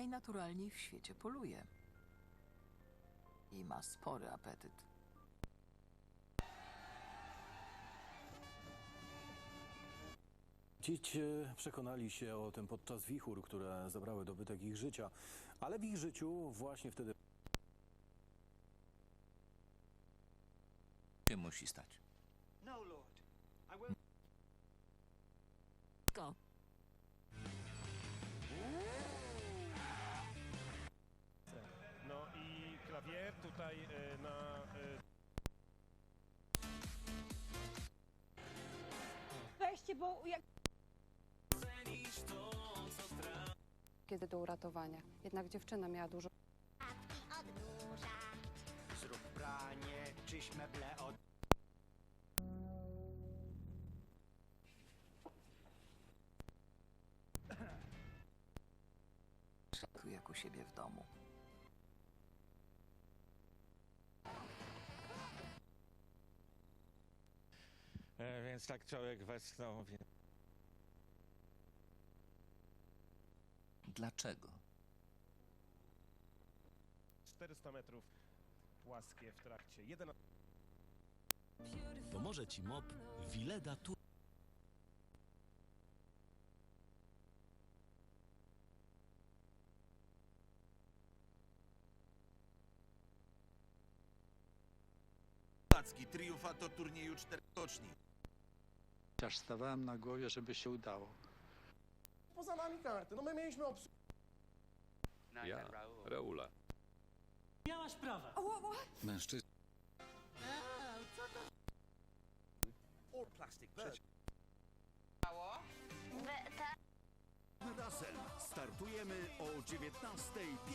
najnaturalniej w świecie poluje. I ma spory apetyt. Dzieci przekonali się o tym podczas wichur, które zabrały dobytek ich życia, ale w ich życiu właśnie wtedy się musi stać. No, Lord. I won't. Go. Tutaj e, na... E, Weźcie, bo jak kiedy do uratowania. Jednak dziewczyna miała dużo Zrób pranie, czyś meble od... Jak u siebie w domu. E, więc tak człowiek westchnął. Dlaczego? 400 metrów płaskie w trakcie. Jeden... Pomoże Ci MOP Wileda Tour. Płacki, triumfator turnieju czterokoczni. Aż stawałem na głowie, żeby się udało. Poza nami karty, no my mieliśmy obsługę. Ja, Raula. Miała sprawa. Mężczyzna. Russell, startujemy o 19.50.